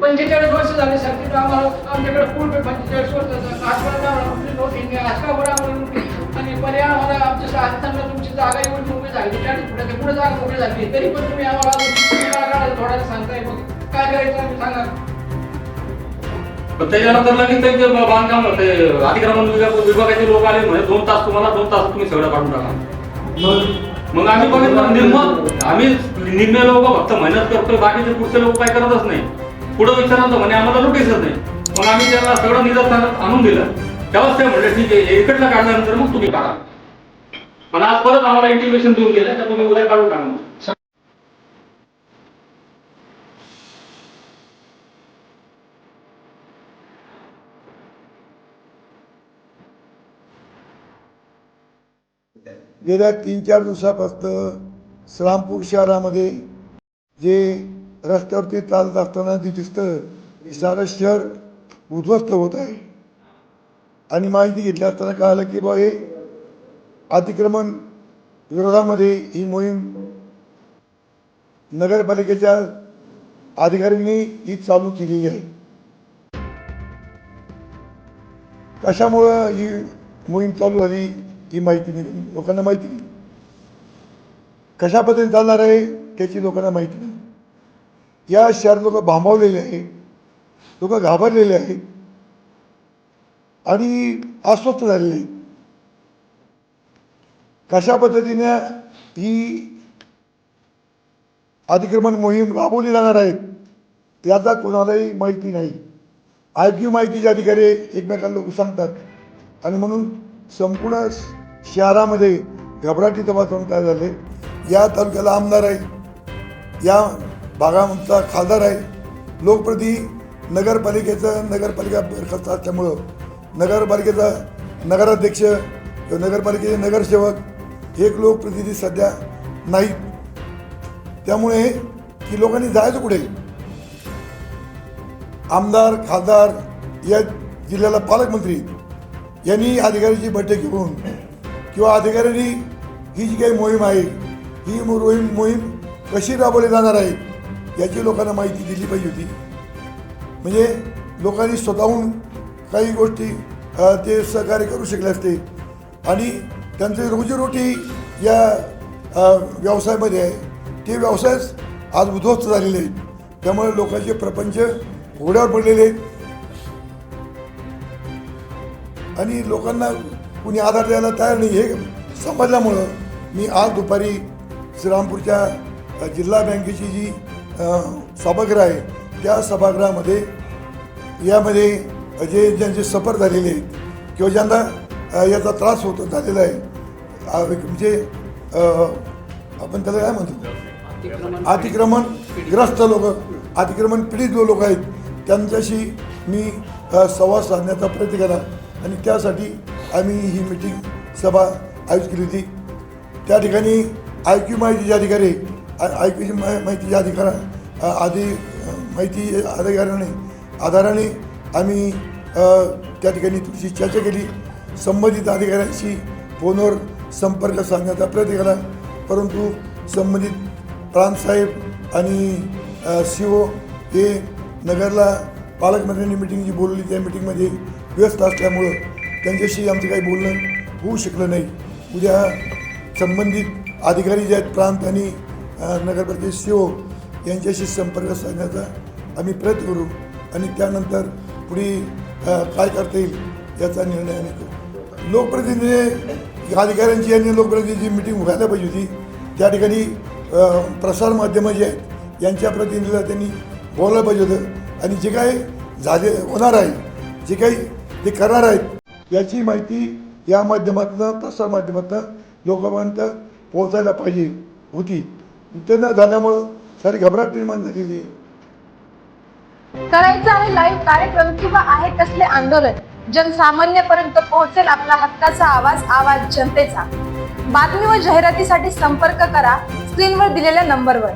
पंचेचाळीस वर्ष झाले सर आम्हाला आमच्याकडे पूर्ण पंचेचाळीस वर्ष आजपर्यंत आणि पर्याय आम्हाला आमच्या असताना तुमची जागा येऊन मोकळी झाली. चाळीस फुटाच्या पुढे जागा मोकळी झाली. तरी पण तुम्ही आम्हाला अजून सांगताय. मग काय करायचं आम्ही सांगा. त्याच्यानंतर लगेच ते बांधकाम ते अतिक्रमण विभागाचे लोक आले म्हणजे दोन तास तुम्हाला दोन तास तुम्ही सगळं काढून टाका. मग आम्ही बघितलं निर्मल आम्ही निर्णय लोक फक्त मेहनत करतोय. बाकीचे पुढचे लोक काय करतच नाही. पुढे विचारांचं म्हणे आम्हाला नोटीसच नाही. मग आम्ही त्यांना सगळं निदर्शनात आणून दिलं तेव्हाच ते म्हणले ठीक आहे हे इकडलं काढल्यानंतर मग तुम्ही काढा. पण आज परत आम्हाला इंटिमेशन देऊन गेलं तर तुम्ही उद्या काढून टाका गेल्या तीन चार दिवसापासून श्रामपूर शहरामध्ये जे रस्त्यावरती चालत असताना जे दिसतं. की सारं शहर उद्ध्वस्त होत आहे. आणि माहिती घेतली असताना कळालं की बा हे अतिक्रमण विरोधामध्ये ही मोहीम नगरपालिकेच्या अधिकाऱ्यांनी ही चालू केलेली आहे. कशामुळं ही मोहीम चालू झाली ही माहिती नाही. लोकांना माहिती नाही. कशा पद्धतीने चालणार आहे त्याची लोकांना माहिती नाही. या शहरात लोक भांबावलेले आहे लोक घाबरलेले आहेत. आणि अस्वस्थ झालेले आहेत. कशा पद्धतीने ही अतिक्रमण मोहीम राबवली जाणार आहे त्याचा कोणालाही माहिती नाही. आयक्यू माहितीचे अधिकारी एकमेकांना लोक सांगतात. आणि म्हणून संपूर्ण शहरामध्ये घबराटीचं वातावरण तयार झाले. या तालुक्याला आमदार आहे. या भागाचा खासदार आहे. लोकप्रतिनिधी नगरपालिकेचं नगरपालिका बरखास्त असल्यामुळं नगरपालिकेचा नगराध्यक्ष किंवा नगरपालिकेचे नगरसेवक एक लोकप्रतिनिधी सध्या नाहीत. त्यामुळे की लोकांनी जायचं कुठे? आमदार खासदार या जिल्ह्याला पालकमंत्री यांनी अधिकाऱ्याची बैठक घेऊन किंवा अधिकाऱ्यांनी ही जी काही मोहीम आहे ही मोहीम मोहीम कशी राबवली जाणार आहे याची लोकांना माहिती दिली पाहिजे होती. म्हणजे लोकांनी स्वतःहून काही गोष्टी ते सहकार्य करू शकले असते. आणि त्यांचे रोजीरोटी या व्यवसायामध्ये आहे. ते व्यवसायच आज उद्ध्वस्त झालेले आहेत. त्यामुळे लोकांचे प्रपंच घोड्यावर पडलेले आहेत. आणि लोकांना कुणी आधार द्यायला तयार नाही हे समजल्यामुळं मी आज दुपारी श्रीरामपूरच्या जिल्हा बँकेची जी सभागृह आहे. त्या सभागृहामध्ये यामध्ये जे ज्यांचे सफर झालेले आहेत किंवा ज्यांना याचा त्रास होतो झालेला आहे. म्हणजे आपण त्याला काय म्हणतो? अतिक्रमण ग्रस्त लोक अतिक्रमण पीडित जो लोक आहेत त्यांच्याशी मी संवाद साधण्याचा प्रयत्न केला आणि त्यासाठी आम्ही ही मिटिंग सभा आयोजित केली होती. त्या ठिकाणी आय क्यू माहितीचे अधिकारी आय क्यूची माहिती अधिकार आधी माहिती अधिकाऱ्याने आधाराने आम्ही त्या ठिकाणी तुमची चर्चा केली. संबंधित अधिकाऱ्यांशी फोनवर संपर्क साधण्याचा प्रयत्न केला. परंतु संबंधित प्रांतसाहेब आणि सी ओ हे नगरला पालकमंत्र्यांनी मिटिंग जी बोलली. त्या मिटिंगमध्ये व्यस्त असल्यामुळं त्यांच्याशी आमचं काही बोलणं होऊ शकलं नाही. उद्या संबंधित अधिकारी जे आहेत प्रांत आणि नगरपती नगरपालिकेचे यांच्याशी संपर्क साधण्याचा आम्ही प्रयत्न करू आणि त्यानंतर पुढे काय करता येईल याचा निर्णय आम्ही करू. लोकप्रतिनिधी अधिकाऱ्यांची आणि लोकप्रतिनिधीची मिटिंग व्हायला पाहिजे होती. त्या ठिकाणी प्रसारमाध्यमं जे आहेत यांच्या प्रतिनिधीला त्यांनी बोलायला पाहिजे होतं. आणि जे काही झाले होणार आहे जे काही ते करणार आहेत याची माहिती या माध्यमातून प्रसारमाध्यमातून लोकांपर्यंत पोहोचायला पाहिजे होती. ते न झाल्यामुळं सारी घबराट निर्माण झालेली आहे. करायचं आहे लाईव्ह कार्यक्रम किंवा आहे कसले आंदोलन जनसामान्यपर्यंत पोहोचेल आपला हक्काचा आवाज आवाज जनतेचा. बातमी व जाहिरातीसाठी संपर्क करा स्क्रीनवर दिलेल्या नंबरवर